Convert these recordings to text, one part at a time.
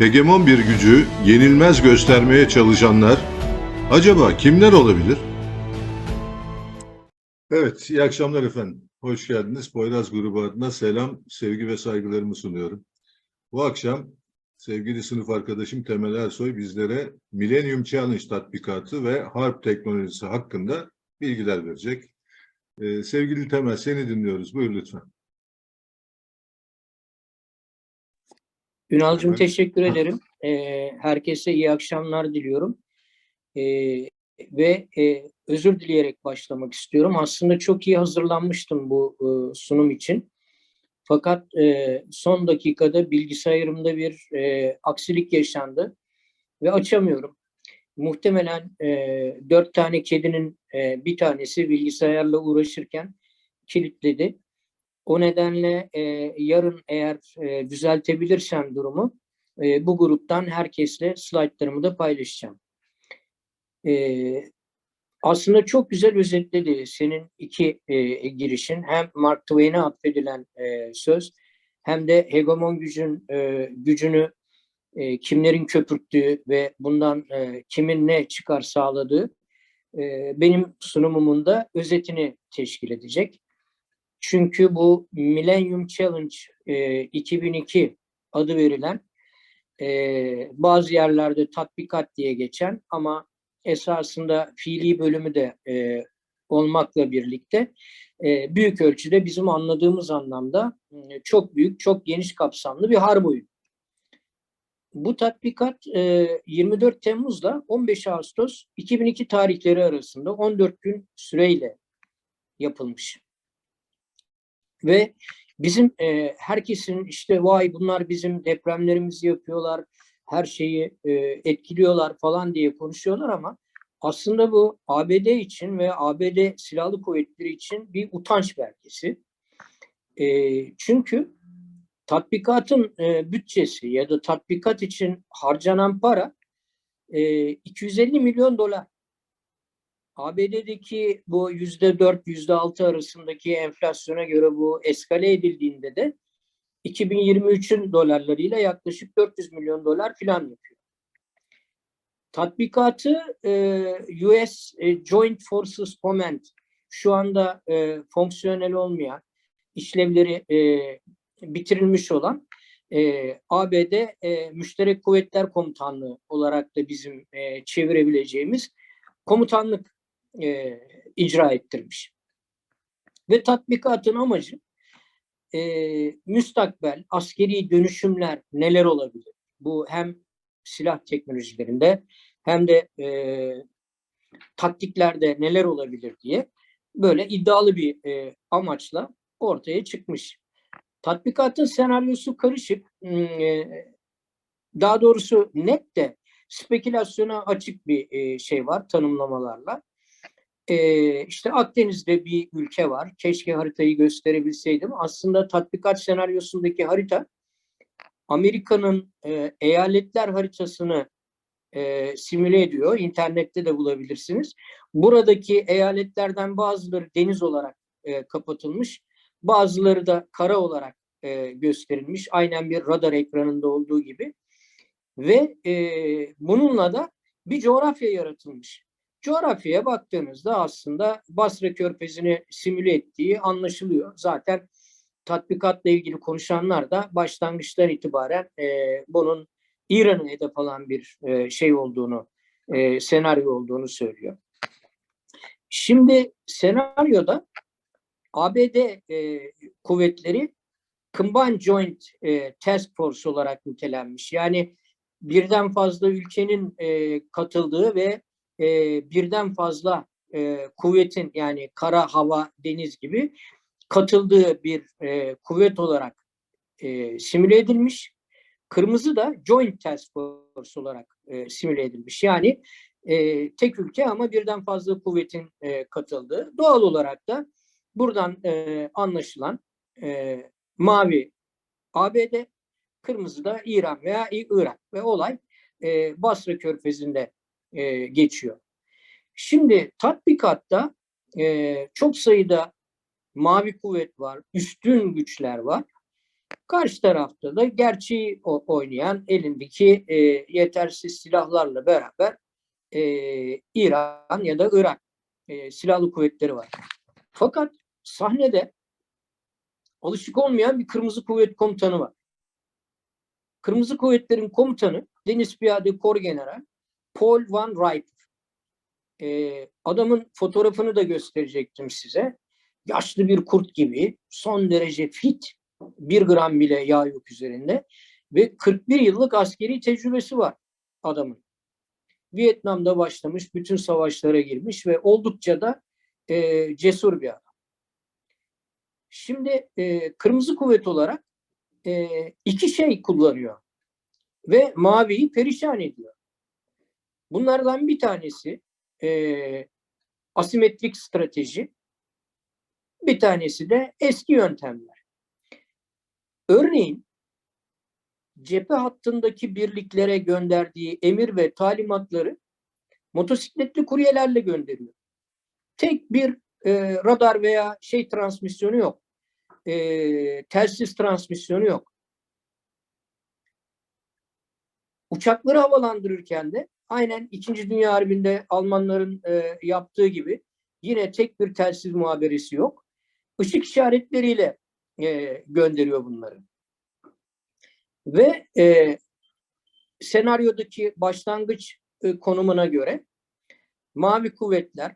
Hegemon bir gücü yenilmez göstermeye çalışanlar acaba kimler olabilir? Evet, iyi akşamlar efendim. Hoş geldiniz. Poyraz grubu adına selam, sevgi ve saygılarımı sunuyorum. Bu akşam sevgili sınıf arkadaşım Temel Ersoy bizlere Millennium Challenge tatbikatı ve harp teknolojisi hakkında bilgiler verecek. Ee, sevgili Temel seni dinliyoruz. Buyur lütfen. Ünal'cığım teşekkür ederim. Ee, herkese iyi akşamlar diliyorum. Ee, ve e, özür dileyerek başlamak istiyorum. Aslında çok iyi hazırlanmıştım bu e, sunum için. Fakat e, son dakikada bilgisayarımda bir e, aksilik yaşandı ve açamıyorum. Muhtemelen e, dört tane kedinin e, bir tanesi bilgisayarla uğraşırken kilitledi. O nedenle e, yarın eğer e, düzeltebilirsem durumu e, bu gruptan herkesle slaytlarımı da paylaşacağım. E, aslında çok güzel özetledi senin iki e, girişin. Hem Mark Twain'e atfedilen e, söz hem de hegemon gücün e, gücünü e, kimlerin köpürttüğü ve bundan e, kimin ne çıkar sağladığı e, benim sunumumun da özetini teşkil edecek. Çünkü bu Millennium Challenge e, 2002 adı verilen e, bazı yerlerde tatbikat diye geçen ama esasında fiili bölümü de e, olmakla birlikte e, büyük ölçüde bizim anladığımız anlamda e, çok büyük, çok geniş kapsamlı bir harp oyunu. Bu tatbikat e, 24 Temmuz'la 15 Ağustos 2002 tarihleri arasında 14 gün süreyle yapılmış. Ve bizim e, herkesin işte vay bunlar bizim depremlerimizi yapıyorlar, her şeyi e, etkiliyorlar falan diye konuşuyorlar ama aslında bu ABD için ve ABD Silahlı Kuvvetleri için bir utanç belgesi. E, çünkü tatbikatın e, bütçesi ya da tatbikat için harcanan para e, 250 milyon dolar. ABD'deki bu yüzde dört, yüzde altı arasındaki enflasyona göre bu eskale edildiğinde de 2023'ün dolarlarıyla yaklaşık 400 milyon dolar filan yapıyor. Tatbikatı e, US e, Joint Forces Command şu anda e, fonksiyonel olmayan işlevleri bitirilmiş olan ABD e, Müşterek Kuvvetler Komutanlığı olarak da bizim çevirebileceğimiz komutanlık e, icra ettirmiş. Ve tatbikatın amacı e, müstakbel askeri dönüşümler neler olabilir? Bu hem silah teknolojilerinde hem de e, taktiklerde neler olabilir diye böyle iddialı bir e, amaçla ortaya çıkmış. Tatbikatın senaryosu karışık. Hmm, e, Daha doğrusu net de spekülasyona açık bir e, şey var tanımlamalarla. Ee, işte Akdeniz'de bir ülke var. Keşke haritayı gösterebilseydim. Aslında tatbikat senaryosundaki harita Amerika'nın e, eyaletler haritasını e, simüle ediyor. İnternette de bulabilirsiniz. Buradaki eyaletlerden bazıları deniz olarak e, kapatılmış. Bazıları da kara olarak e, gösterilmiş. Aynen bir radar ekranında olduğu gibi. Ve bununla da bir coğrafya yaratılmış. Coğrafyaya baktığınızda aslında Basra Körfezi'ni simüle ettiği anlaşılıyor. Zaten tatbikatla ilgili konuşanlar da başlangıçtan itibaren e, bunun İran'ı hedef alan bir e, şey olduğunu, e, senaryo olduğunu söylüyor. Şimdi senaryoda ABD e, kuvvetleri Combined Joint e, Task Force olarak nitelenmiş. Yani birden fazla ülkenin e, katıldığı ve e, birden fazla e, kuvvetin yani kara, hava, deniz gibi katıldığı bir e, kuvvet olarak e, simüle edilmiş. Kırmızı da Joint Task Force olarak e, simüle edilmiş. Yani e, tek ülke ama birden fazla kuvvetin e, katıldığı. Doğal olarak da buradan e, anlaşılan e, mavi ABD, kırmızı da İran veya Irak ve olay e, Basra Körfezi'nde e, geçiyor. Şimdi tatbikatta e, çok sayıda mavi kuvvet var, üstün güçler var Karşı tarafta da gerçeği oynayan elindeki e, yetersiz silahlarla beraber e, İran ya da Irak e, silahlı kuvvetleri var. Fakat sahnede alışık olmayan bir Kırmızı Kuvvet Komutanı var. Kırmızı Kuvvetlerin komutanı Deniz Piyade Kor General Paul Van Riper. Ee, adamın fotoğrafını da gösterecektim size. Yaşlı bir kurt gibi, son derece fit, bir gram bile yağ yok üzerinde ve 41 yıllık askeri tecrübesi var adamın. Vietnam'da başlamış, bütün savaşlara girmiş ve oldukça da e, cesur bir adam. Şimdi e, Kırmızı Kuvvet olarak e, iki şey kullanıyor ve Mavi'yi perişan ediyor. Bunlardan bir tanesi e, asimetrik strateji, bir tanesi de eski yöntemler. Örneğin cephe hattındaki birliklere gönderdiği emir ve talimatları motosikletli kuryelerle gönderiyor. Tek bir e, radar veya şey transmisyonu yok. E, telsiz transmisyonu yok. Uçakları havalandırırken de aynen İkinci Dünya Harbi'nde Almanların e, yaptığı gibi yine tek bir telsiz muhaberesi yok. Işık işaretleriyle e, gönderiyor bunları. Ve e, senaryodaki başlangıç e, konumuna göre Mavi Kuvvetler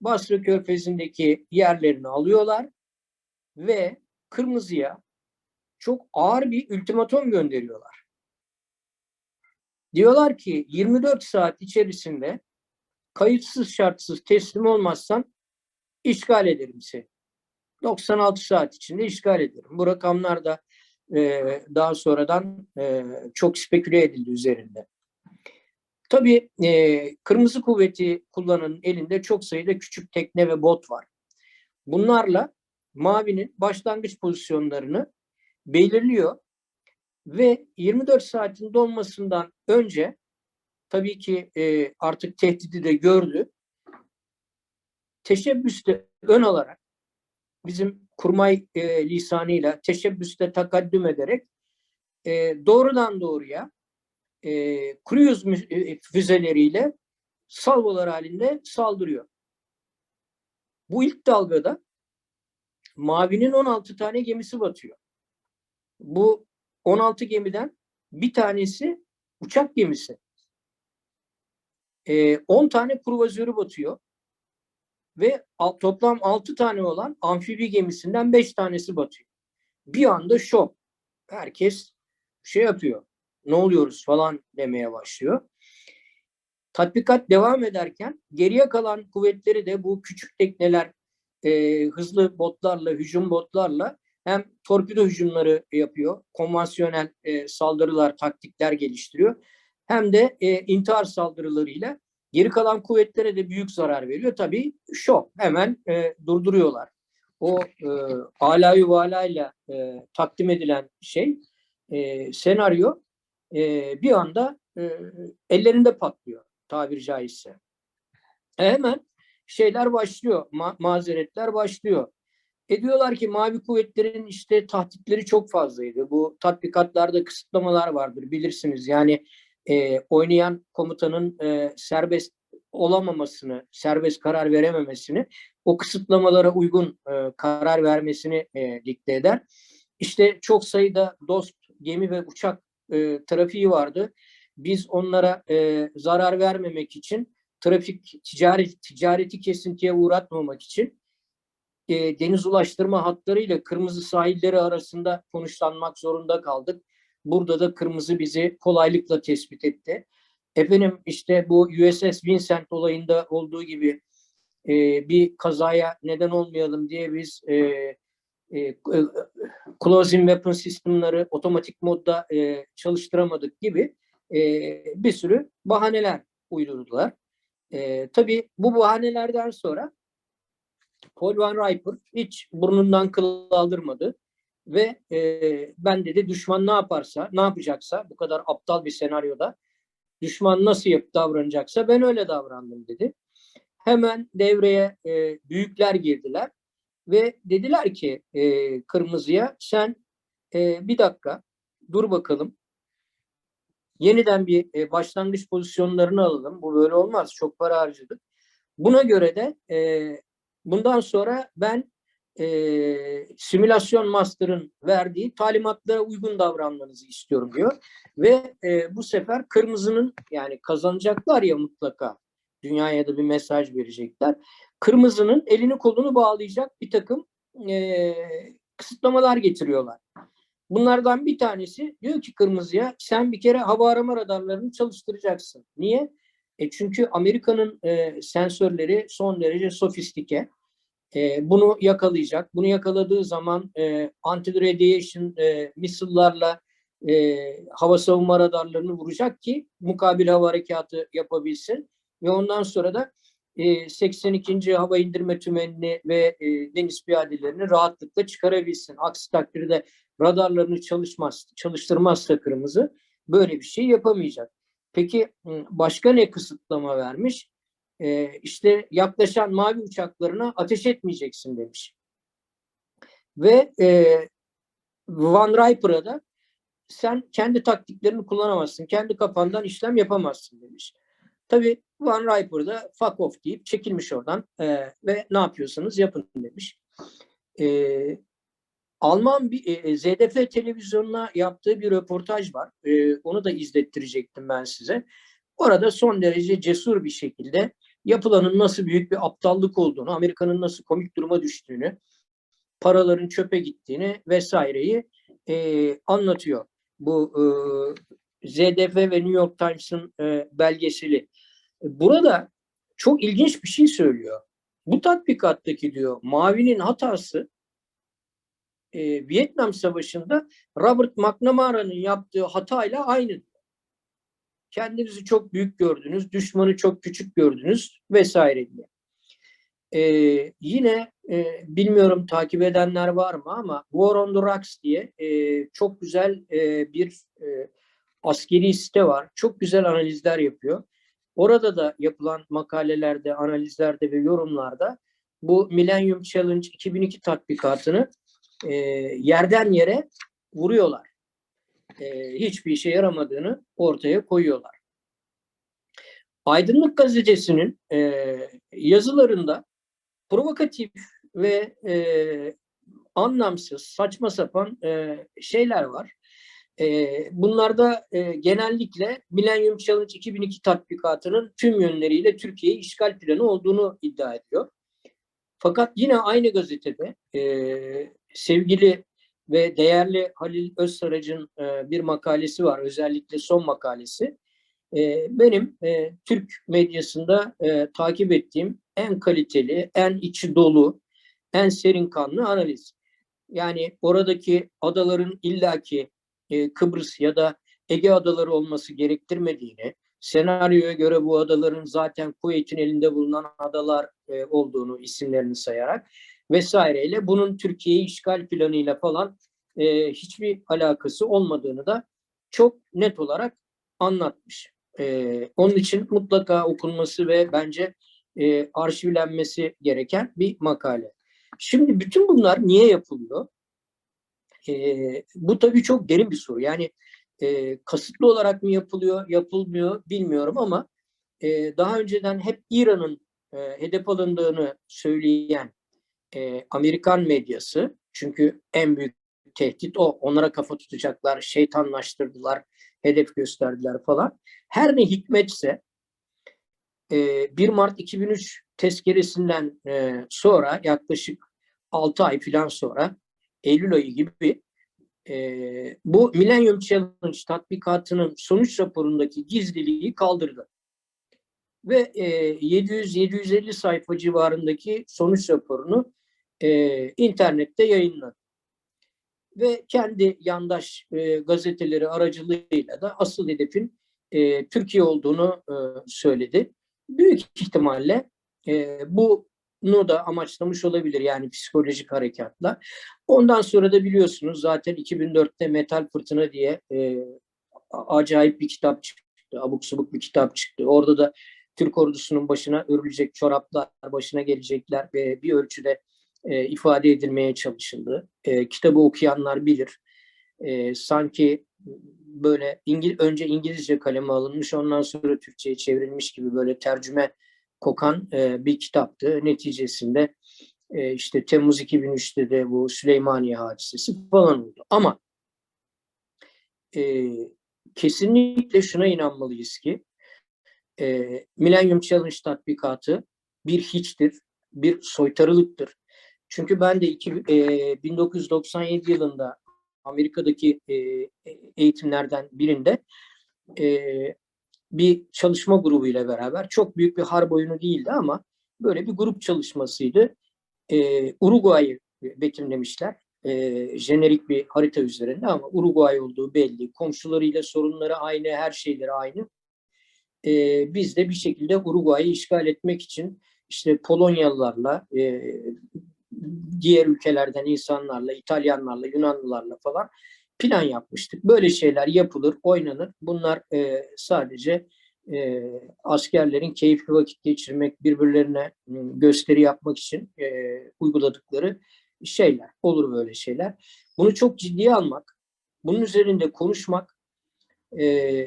Basra Körfezi'ndeki yerlerini alıyorlar ve Kırmızı'ya çok ağır bir ultimatom gönderiyorlar. Diyorlar ki 24 saat içerisinde kayıtsız şartsız teslim olmazsan işgal ederim seni. 96 saat içinde işgal ederim. Bu rakamlar da e, daha sonradan e, çok speküle edildi üzerinde. Tabii e, Kırmızı Kuvveti kullananın elinde çok sayıda küçük tekne ve bot var. Bunlarla Mavi'nin başlangıç pozisyonlarını belirliyor ve 24 saatin dolmasından önce tabii ki e, artık tehdidi de gördü. Teşebbüste ön alarak bizim kurmay e, lisanıyla teşebbüste takaddüm ederek e, doğrudan doğruya e, mü- e, füzeleriyle salvolar halinde saldırıyor. Bu ilk dalgada Mavi'nin 16 tane gemisi batıyor. Bu 16 gemiden bir tanesi uçak gemisi. Ee, 10 tane kruvazörü batıyor. Ve toplam 6 tane olan amfibi gemisinden 5 tanesi batıyor. Bir anda şok. Herkes şey yapıyor. Ne oluyoruz falan demeye başlıyor. Tatbikat devam ederken geriye kalan kuvvetleri de bu küçük tekneler e, hızlı botlarla, hücum botlarla hem torpido hücumları yapıyor, konvansiyonel e, saldırılar, taktikler geliştiriyor. Hem de e, intihar saldırılarıyla geri kalan kuvvetlere de büyük zarar veriyor. Tabii şok, hemen e, durduruyorlar. O e, alayı valayla e, takdim edilen şey, e, senaryo e, bir anda e, ellerinde patlıyor tabiri caizse. E, hemen şeyler başlıyor, ma- mazeretler başlıyor. E diyorlar ki Mavi Kuvvetlerin işte tahditleri çok fazlaydı. Bu tatbikatlarda kısıtlamalar vardır bilirsiniz. Yani e, oynayan komutanın e, serbest olamamasını, serbest karar verememesini, o kısıtlamalara uygun e, karar vermesini e, dikte eder. İşte çok sayıda dost gemi ve uçak e, trafiği vardı. Biz onlara e, zarar vermemek için, trafik ticari, ticareti kesintiye uğratmamak için e, deniz ulaştırma hatlarıyla kırmızı sahilleri arasında konuşlanmak zorunda kaldık. Burada da kırmızı bizi kolaylıkla tespit etti. Efendim işte bu USS Vincent olayında olduğu gibi e, bir kazaya neden olmayalım diye biz e, e, closing weapon sistemleri otomatik modda e, çalıştıramadık gibi e, bir sürü bahaneler uydurdular. E, tabii bu bahanelerden sonra Paul Van Riper hiç burnundan kıl aldırmadı ve e, ben dedi düşman ne yaparsa, ne yapacaksa bu kadar aptal bir senaryoda düşman nasıl yap davranacaksa ben öyle davrandım dedi. Hemen devreye e, büyükler girdiler ve dediler ki e, Kırmızı'ya sen e, bir dakika dur bakalım. Yeniden bir e, başlangıç pozisyonlarını alalım. Bu böyle olmaz. Çok para harcadık. Buna göre de e, bundan sonra ben e, simülasyon master'ın verdiği talimatlara uygun davranmanızı istiyorum diyor. Ve e, bu sefer kırmızının yani kazanacaklar ya mutlaka dünyaya da bir mesaj verecekler. Kırmızının elini kolunu bağlayacak bir takım e, kısıtlamalar getiriyorlar. Bunlardan bir tanesi diyor ki kırmızıya sen bir kere hava arama radarlarını çalıştıracaksın. Niye? E çünkü Amerika'nın e, sensörleri son derece sofistike. E, bunu yakalayacak. Bunu yakaladığı zaman e, anti-radiation e, misillarla e, hava savunma radarlarını vuracak ki mukabil hava harekatı yapabilsin. Ve ondan sonra da e, 82. Hava indirme tümenini ve e, deniz piyadelerini rahatlıkla çıkarabilsin. Aksi takdirde radarlarını çalışmaz, çalıştırmazsa kırmızı böyle bir şey yapamayacak. Peki başka ne kısıtlama vermiş? Ee, işte yaklaşan mavi uçaklarına ateş etmeyeceksin demiş. Ve e, Van Riper'a da sen kendi taktiklerini kullanamazsın. Kendi kafandan işlem yapamazsın demiş. Tabii Van Riper da fuck off deyip çekilmiş oradan e, ve ne yapıyorsanız yapın demiş. E, Alman bir e, ZDF televizyonuna yaptığı bir röportaj var. E, onu da izlettirecektim ben size. Orada son derece cesur bir şekilde yapılanın nasıl büyük bir aptallık olduğunu, Amerika'nın nasıl komik duruma düştüğünü, paraların çöpe gittiğini vesaireyi e, anlatıyor. Bu e, ZDF ve New York Times'ın e, belgeseli. Burada çok ilginç bir şey söylüyor. Bu tatbikattaki diyor Mavi'nin hatası e, Vietnam Savaşı'nda Robert McNamara'nın yaptığı hatayla aynı. Kendinizi çok büyük gördünüz, düşmanı çok küçük gördünüz vesaire diye. Ee, yine e, bilmiyorum takip edenler var mı ama War on the Rocks diye e, çok güzel e, bir e, askeri site var. Çok güzel analizler yapıyor. Orada da yapılan makalelerde, analizlerde ve yorumlarda bu Millennium Challenge 2002 tatbikatını e, yerden yere vuruyorlar. E, hiçbir işe yaramadığını ortaya koyuyorlar. Aydınlık Gazetesi'nin e, yazılarında provokatif ve e, anlamsız, saçma sapan e, şeyler var. E, bunlarda e, genellikle Millennium Challenge 2002 tatbikatının tüm yönleriyle Türkiye'yi işgal planı olduğunu iddia ediyor. Fakat yine aynı gazetede e, sevgili ve değerli Halil Özsarac'ın e, bir makalesi var. Özellikle son makalesi. E, benim e, Türk medyasında e, takip ettiğim en kaliteli, en içi dolu, en serin kanlı analiz. Yani oradaki adaların illaki e, Kıbrıs ya da Ege adaları olması gerektirmediğini, senaryoya göre bu adaların zaten Kuveyt'in elinde bulunan adalar e, olduğunu isimlerini sayarak vesaireyle bunun Türkiye'yi işgal planıyla falan e, hiçbir alakası olmadığını da çok net olarak anlatmış. E, onun için mutlaka okunması ve bence e, arşivlenmesi gereken bir makale. Şimdi bütün bunlar niye yapılıyor? E, bu tabii çok derin bir soru. Yani e, kasıtlı olarak mı yapılıyor, yapılmıyor bilmiyorum ama e, daha önceden hep İran'ın e, hedef alındığını söyleyen e, Amerikan medyası çünkü en büyük tehdit o. Onlara kafa tutacaklar, şeytanlaştırdılar, hedef gösterdiler falan. Her ne hikmetse e, 1 Mart 2003 tezkeresinden e, sonra yaklaşık 6 ay falan sonra Eylül ayı gibi e, bu Millennium Challenge tatbikatının sonuç raporundaki gizliliği kaldırdı. Ve e, 700-750 sayfa civarındaki sonuç raporunu e, internette yayınladı. Ve kendi yandaş e, gazeteleri aracılığıyla da asıl hedefin e, Türkiye olduğunu e, söyledi. Büyük ihtimalle e, bunu da amaçlamış olabilir yani psikolojik harekatla. Ondan sonra da biliyorsunuz zaten 2004'te Metal Fırtına diye e, acayip bir kitap çıktı. Abuk subuk bir kitap çıktı. Orada da Türk ordusunun başına örülecek çoraplar, başına gelecekler ve bir ölçüde e, ifade edilmeye çalışıldı. E, kitabı okuyanlar bilir. e, sanki böyle İngil önce İngilizce kaleme alınmış ondan sonra Türkçe'ye çevrilmiş gibi böyle tercüme kokan e, bir kitaptı. Neticesinde e, işte Temmuz 2003'te de bu Süleymaniye hadisesi falan oldu. Ama e, kesinlikle şuna inanmalıyız ki e, Millennium Challenge tatbikatı bir hiçtir, bir soytarılıktır. Çünkü ben de iki, e, 1997 yılında Amerika'daki e, eğitimlerden birinde e, bir çalışma grubuyla beraber çok büyük bir harp oyunu değildi ama böyle bir grup çalışmasıydı. E, Uruguay'ı betimlemişler. E, jenerik bir harita üzerinde ama Uruguay olduğu belli. Komşularıyla sorunları aynı, her şeyleri aynı. E, biz de bir şekilde Uruguay'ı işgal etmek için işte Polonyalılarla, e, diğer ülkelerden insanlarla, İtalyanlarla, Yunanlılarla falan plan yapmıştık. Böyle şeyler yapılır, oynanır. Bunlar e, sadece e, askerlerin keyifli vakit geçirmek, birbirlerine m, gösteri yapmak için e, uyguladıkları şeyler. Olur böyle şeyler. Bunu çok ciddiye almak, bunun üzerinde konuşmak, e,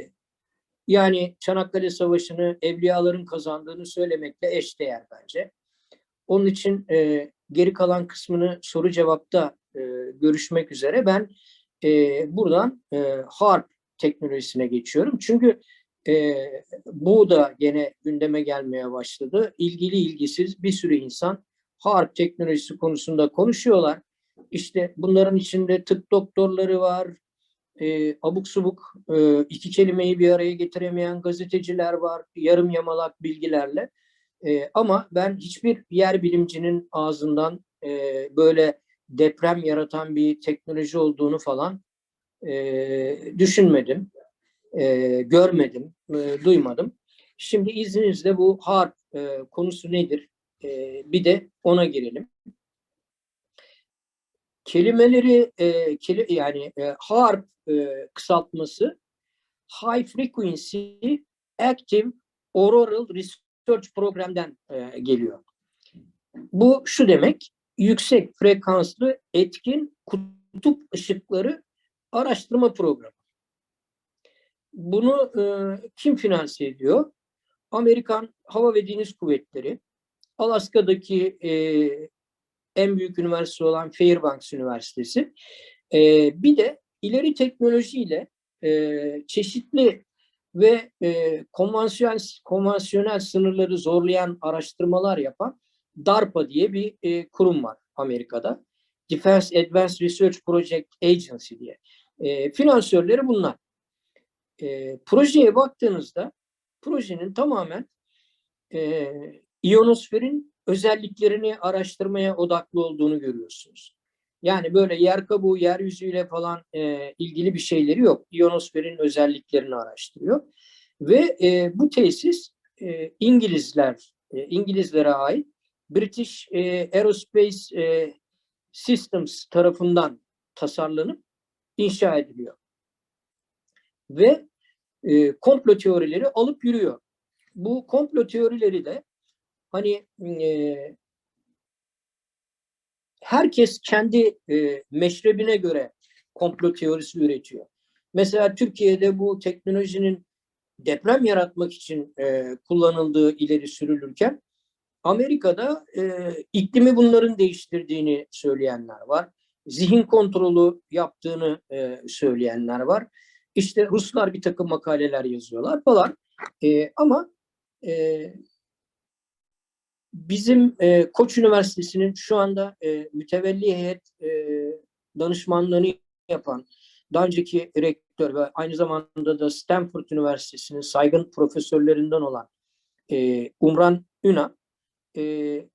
yani Çanakkale Savaşı'nı evliyaların kazandığını söylemekle eşdeğer bence. Onun için e, geri kalan kısmını soru cevapta e, görüşmek üzere ben e, buradan e, harp teknolojisine geçiyorum. Çünkü e, bu da gene gündeme gelmeye başladı. İlgili ilgisiz bir sürü insan harp teknolojisi konusunda konuşuyorlar. İşte bunların içinde tıp doktorları var, e, abuk subuk e, iki kelimeyi bir araya getiremeyen gazeteciler var, yarım yamalak bilgilerle. E, ama ben hiçbir yer bilimcinin ağzından e, böyle deprem yaratan bir teknoloji olduğunu falan e, düşünmedim, e, görmedim, e, duymadım. Şimdi izninizle bu harp e, konusu nedir? E, bir de ona girelim. Kelimeleri e, keli, yani e, harp e, kısaltması High Frequency Active Auroral Research Program'dan e, geliyor. Bu şu demek, yüksek frekanslı etkin kutup ışıkları araştırma programı. Bunu e, kim finanse ediyor? Amerikan Hava ve Deniz Kuvvetleri, Alaska'daki e, en büyük üniversite olan Fairbanks Üniversitesi, e, bir de ileri teknolojiyle e, çeşitli ve e, konvansiyonel, konvansiyonel sınırları zorlayan araştırmalar yapan DARPA diye bir e, kurum var Amerika'da. Defense Advanced Research Project Agency diye. E, finansörleri bunlar. E, projeye baktığınızda projenin tamamen e, iyonosferin özelliklerini araştırmaya odaklı olduğunu görüyorsunuz. Yani böyle yer kabuğu, yeryüzüyle falan e, ilgili bir şeyleri yok. İyonosferin özelliklerini araştırıyor. Ve e, bu tesis e, İngilizler, e, İngilizlere ait British e, Aerospace e, Systems tarafından tasarlanıp inşa ediliyor. Ve e, komplo teorileri alıp yürüyor. Bu komplo teorileri de hani e, herkes kendi e, meşrebine göre komplo teorisi üretiyor. Mesela Türkiye'de bu teknolojinin deprem yaratmak için e, kullanıldığı ileri sürülürken Amerika'da e, iklimi bunların değiştirdiğini söyleyenler var. Zihin kontrolü yaptığını e, söyleyenler var. İşte Ruslar bir takım makaleler yazıyorlar falan. E, ama e, bizim e, Koç Üniversitesi'nin şu anda e, mütevelli heyet e, danışmanlığını yapan daha önceki rektör ve aynı zamanda da Stanford Üniversitesi'nin saygın profesörlerinden olan e, Umran Üna e,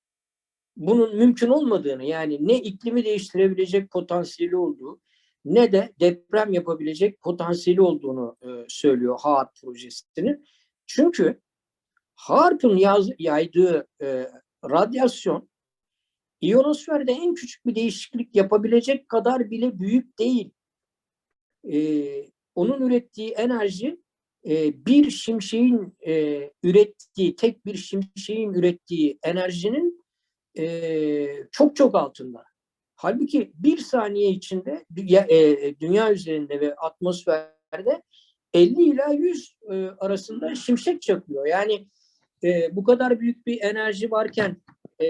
bunun mümkün olmadığını yani ne iklimi değiştirebilecek potansiyeli olduğu ne de deprem yapabilecek potansiyeli olduğunu e, söylüyor HAARP projesinin. Çünkü HAARP'ın yaz, yaydığı e, radyasyon iyonosferde en küçük bir değişiklik yapabilecek kadar bile büyük değil. E, onun ürettiği enerji e, bir şimşeğin e, ürettiği, tek bir şimşeğin ürettiği enerjinin e, çok çok altında. Halbuki bir saniye içinde dünya, e, dünya üzerinde ve atmosferde 50 ila 100 e, arasında şimşek çakıyor. Yani e, bu kadar büyük bir enerji varken e,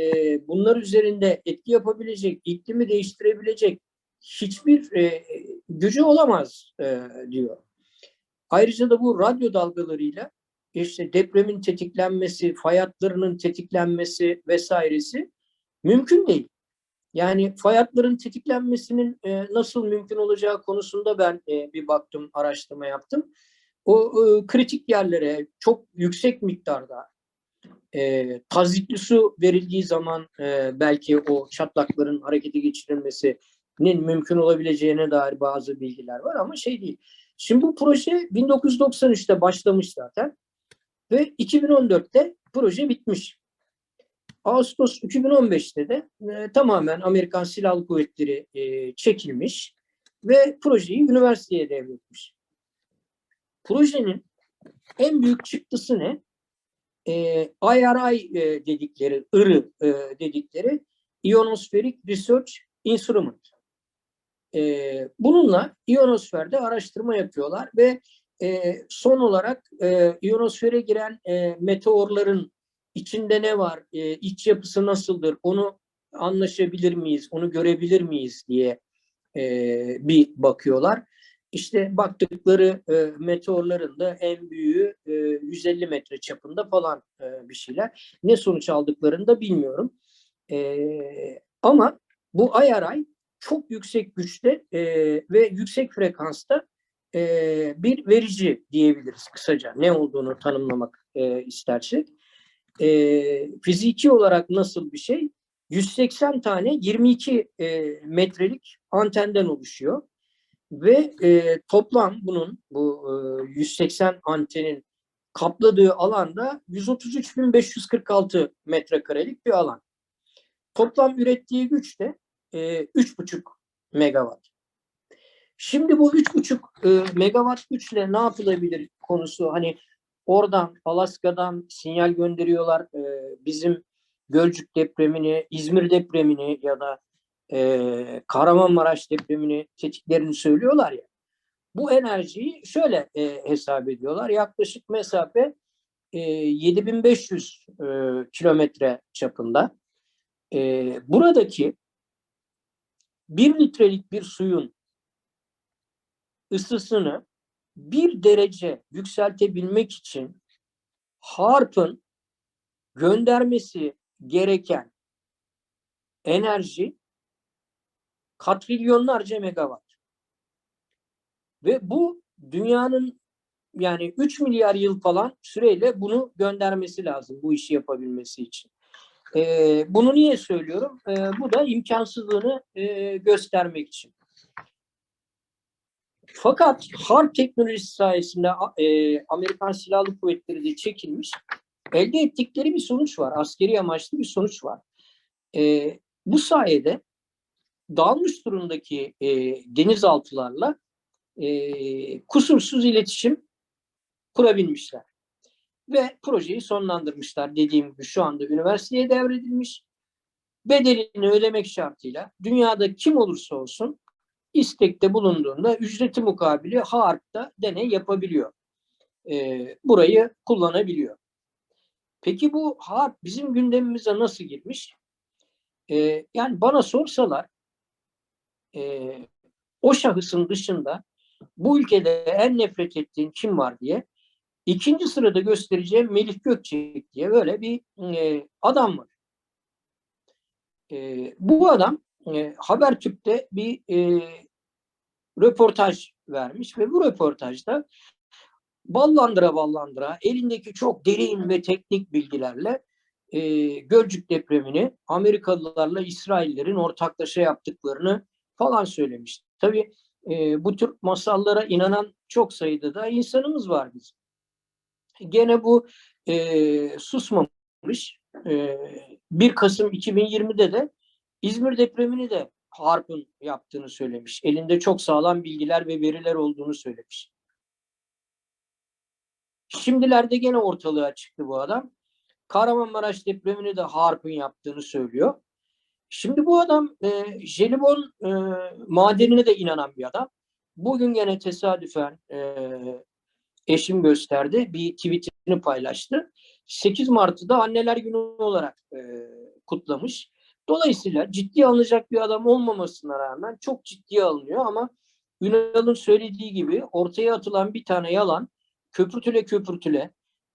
bunlar üzerinde etki yapabilecek, iklimi değiştirebilecek hiçbir e, gücü olamaz e, diyor. Ayrıca da bu radyo dalgalarıyla işte depremin tetiklenmesi, fay hatlarının tetiklenmesi vesairesi mümkün değil. Yani fay hatların tetiklenmesinin e, nasıl mümkün olacağı konusunda ben e, bir baktım, araştırma yaptım. O e, kritik yerlere çok yüksek miktarda e, tazikli su verildiği zaman e, belki o çatlakların harekete geçirilmesinin mümkün olabileceğine dair bazı bilgiler var ama şey değil. Şimdi bu proje 1993'te başlamış zaten ve 2014'te proje bitmiş. Ağustos 2015'te de e, tamamen Amerikan Silahlı Kuvvetleri e, çekilmiş ve projeyi üniversiteye devretmiş. Projenin en büyük çıktısı ne? IRI dedikleri, IRI dedikleri Ionospheric Research Instrument. E, bununla ionosferde araştırma yapıyorlar ve son olarak e, ionosfere giren meteorların içinde ne var, iç yapısı nasıldır, onu anlaşabilir miyiz, onu görebilir miyiz diye bir bakıyorlar. İşte baktıkları e, meteorların da en büyüğü e, 150 metre çapında falan e, bir şeyler. Ne sonuç aldıklarını da bilmiyorum. E, ama bu IRI çok yüksek güçte e, ve yüksek frekansta e, bir verici diyebiliriz kısaca. Ne olduğunu tanımlamak e, istersek. E, fiziki olarak nasıl bir şey? 180 tane 22 e, metrelik antenden oluşuyor. Ve e, toplam bunun bu e, 180 antenin kapladığı alanda 133.546 metrekarelik bir alan. Toplam ürettiği güç de e, 3,5 megawatt. Şimdi bu 3,5 e, megawatt güçle ne yapılabilir konusu hani oradan Alaska'dan sinyal gönderiyorlar e, bizim Gölcük depremini, İzmir depremini ya da e, Kahramanmaraş depremini tetiklerini söylüyorlar ya. Bu enerjiyi şöyle e, hesap ediyorlar. Yaklaşık mesafe e, 7500 e, kilometre çapında. E, buradaki bir litrelik bir suyun ısısını bir derece yükseltebilmek için harpın göndermesi gereken enerji katrilyonlarca megawatt. Ve bu dünyanın yani 3 milyar yıl falan süreyle bunu göndermesi lazım bu işi yapabilmesi için. Ee, bunu niye söylüyorum? Ee, bu da imkansızlığını e, göstermek için. Fakat harp teknolojisi sayesinde e, Amerikan Silahlı Kuvvetleri de çekilmiş. Elde ettikleri bir sonuç var. Askeri amaçlı bir sonuç var. E, bu sayede dağılmış durumdaki e, denizaltılarla e, kusursuz iletişim kurabilmişler. Ve projeyi sonlandırmışlar. Dediğim gibi şu anda üniversiteye devredilmiş. Bedelini ödemek şartıyla dünyada kim olursa olsun istekte bulunduğunda ücreti mukabili HARP'ta deney yapabiliyor. E, burayı kullanabiliyor. Peki bu HARP bizim gündemimize nasıl girmiş? E, yani bana sorsalar e, o şahısın dışında bu ülkede en nefret ettiğin kim var diye ikinci sırada göstereceğim Melih Gökçek diye böyle bir e, adam var. E, bu adam e, Habertürk'te bir e, röportaj vermiş ve bu röportajda ballandıra ballandıra elindeki çok derin ve teknik bilgilerle e, Gölcük depremini Amerikalılarla İsraillerin ortaklaşa yaptıklarını falan söylemiş. Tabii e, bu tür masallara inanan çok sayıda da insanımız var bizim. Gene bu e, susmamış. E, 1 Kasım 2020'de de İzmir depremini de Harp'ın yaptığını söylemiş. Elinde çok sağlam bilgiler ve veriler olduğunu söylemiş. Şimdilerde gene ortalığa çıktı bu adam. Kahramanmaraş depremini de Harp'ın yaptığını söylüyor. Şimdi bu adam e, jelibon e, madenine de inanan bir adam. Bugün gene tesadüfen e, eşim gösterdi. Bir tweetini paylaştı. 8 Mart'ı da Anneler Günü olarak e, kutlamış. Dolayısıyla ciddiye alınacak bir adam olmamasına rağmen çok ciddiye alınıyor ama Ünal'ın söylediği gibi ortaya atılan bir tane yalan köpürtüle köpürtüle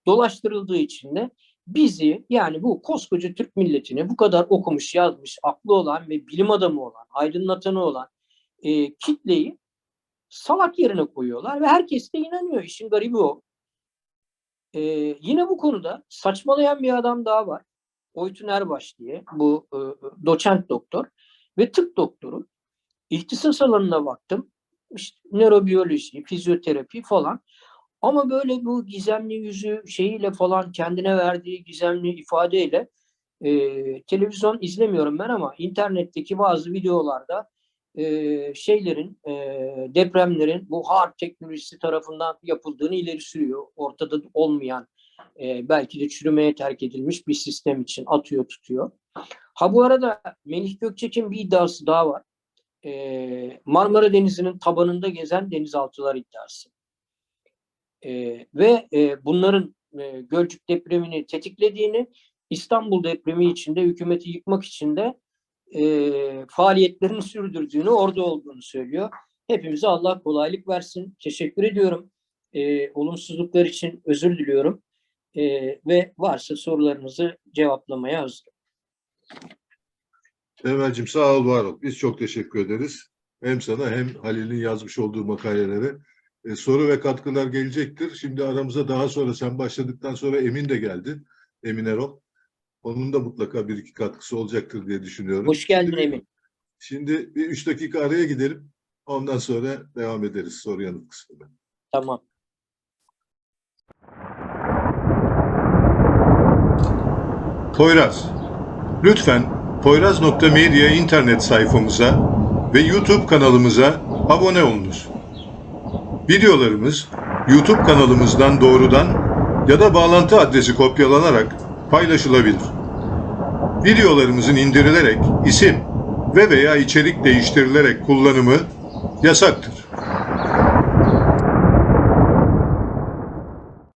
dolaştırıldığı için de bizi yani bu koskoca Türk milletini bu kadar okumuş, yazmış, aklı olan ve bilim adamı olan, aydınlatanı olan e, kitleyi salak yerine koyuyorlar ve herkes de inanıyor. İşin garibi o. E, yine bu konuda saçmalayan bir adam daha var. Oytun Erbaş diye bu e, doçent doktor ve tıp doktoru. İhtisas alanına baktım. İşte nörobiyoloji, fizyoterapi falan. Ama böyle bu gizemli yüzü şeyiyle falan kendine verdiği gizemli ifadeyle e, televizyon izlemiyorum ben ama internetteki bazı videolarda e, şeylerin e, depremlerin bu harp teknolojisi tarafından yapıldığını ileri sürüyor. Ortada olmayan e, belki de çürümeye terk edilmiş bir sistem için atıyor tutuyor. Ha bu arada Melih Gökçek'in bir iddiası daha var. E, Marmara Denizi'nin tabanında gezen denizaltılar iddiası. E, ve e, bunların e, Gölcük depremini tetiklediğini, İstanbul depremi içinde hükümeti yıkmak için de e, faaliyetlerini sürdürdüğünü, orada olduğunu söylüyor. Hepimize Allah kolaylık versin. Teşekkür ediyorum. E, olumsuzluklar için özür diliyorum. E, ve varsa sorularınızı cevaplamaya hazırım. Emel'cim sağ ol, var ol. Biz çok teşekkür ederiz. Hem sana hem Halil'in yazmış olduğu makalelere. E, soru ve katkılar gelecektir. Şimdi aramıza daha sonra sen başladıktan sonra Emin de geldi. Emin Erol. Onun da mutlaka bir iki katkısı olacaktır diye düşünüyorum. Hoş geldin Şimdi- Emin. Şimdi bir üç dakika araya gidelim. Ondan sonra devam ederiz soru yanıt kısmına. Tamam. Poyraz. Lütfen Poyraz.media internet sayfamıza ve YouTube kanalımıza abone olunuz. Videolarımız YouTube kanalımızdan doğrudan ya da bağlantı adresi kopyalanarak paylaşılabilir. Videolarımızın indirilerek isim ve veya içerik değiştirilerek kullanımı yasaktır.